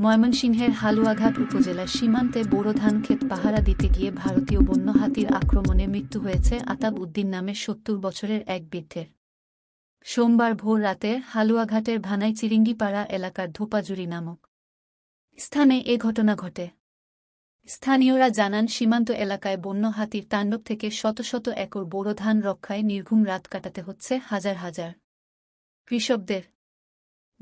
ময়মনসিংহের হালুয়াঘাট উপজেলার সীমান্তে বোরো ধান ক্ষেত পাহারা দিতে গিয়ে ভারতীয় বন্য হাতির আক্রমণে মৃত্যু হয়েছে আতাব উদ্দিন নামে সত্তর বছরের এক বৃদ্ধের। সোমবার ভোর রাতে হালুয়াঘাটের ভানাই চিরিঙ্গিপাড়া এলাকার ধোপাজুরি নামক স্থানে এ ঘটনা ঘটে। স্থানীয়রা জানান, সীমান্ত এলাকায় বন্য হাতির তাণ্ডব থেকে শত শত একর বোরো ধান রক্ষায় নির্ঘুম রাত কাটাতে হচ্ছে হাজার হাজার কৃষকদের।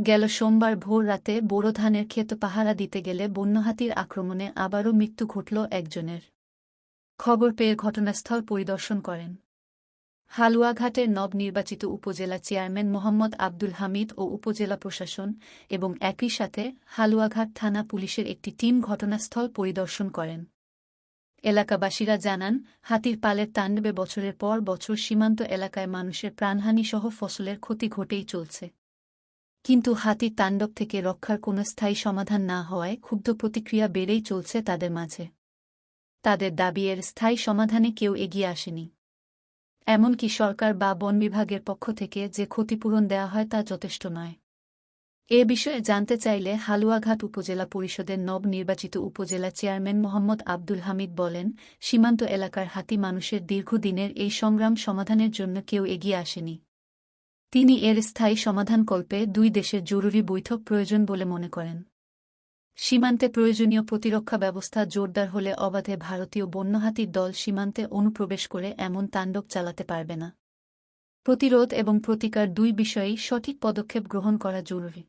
গেল সোমবার ভোর রাতে বোরো ধানের ক্ষেত পাহারা দিতে গেলে বন্যহাতির আক্রমণে আবারও মৃত্যু ঘটল একজনের। খবর পেয়ে ঘটনাস্থল পরিদর্শন করেন। হালুয়াঘাটের নবনির্বাচিত উপজেলা চেয়ারম্যান মোহাম্মদ আব্দুল হামিদ ও উপজেলা প্রশাসন এবং একই সাথে হালুয়াঘাট থানা পুলিশের একটি টিম ঘটনাস্থল পরিদর্শন করেন। এলাকাবাসীরা জানান, হাতির পালের তাণ্ডবে বছরের পর বছর সীমান্ত এলাকায় মানুষের প্রাণহানি সহ ফসলের ক্ষতি ঘটেই চলছে। কিন্তু হাতির তাণ্ডব থেকে রক্ষার কোনো স্থায়ী সমাধান না হওয়ায় ক্ষুব্ধ প্রতিক্রিয়া বেড়েই চলছে তাদের মাঝে। তাদের দাবি এর স্থায়ী সমাধানে কেউ এগিয়ে আসেনি। এমনকি সরকার বা বন বিভাগের পক্ষ থেকে যে ক্ষতিপূরণ দেওয়া হয় তা যথেষ্ট নয়। এ বিষয়ে জানতে চাইলে হালুয়াঘাট উপজেলা পরিষদের নবনির্বাচিত উপজেলা চেয়ারম্যান মোহাম্মদ আব্দুল হামিদ বলেন, সীমান্ত এলাকার হাতি মানুষের দীর্ঘদিনের এই সংগ্রাম সমাধানের জন্য কেউ এগিয়ে আসেনি। তিনি এর স্থায়ী সমাধানকল্পে দুই দেশের জরুরি বৈঠক প্রয়োজন বলে মনে করেন। সীমান্তে প্রয়োজনীয় প্রতিরক্ষা ব্যবস্থা জোরদার হলে অবাধে ভারতীয় বন্যহাতির দল সীমান্তে অনুপ্রবেশ করে এমন তাণ্ডব চালাতে পারবে না। প্রতিরোধ এবং প্রতিকার দুই বিষয়েই সঠিক পদক্ষেপ গ্রহণ করা জরুরি।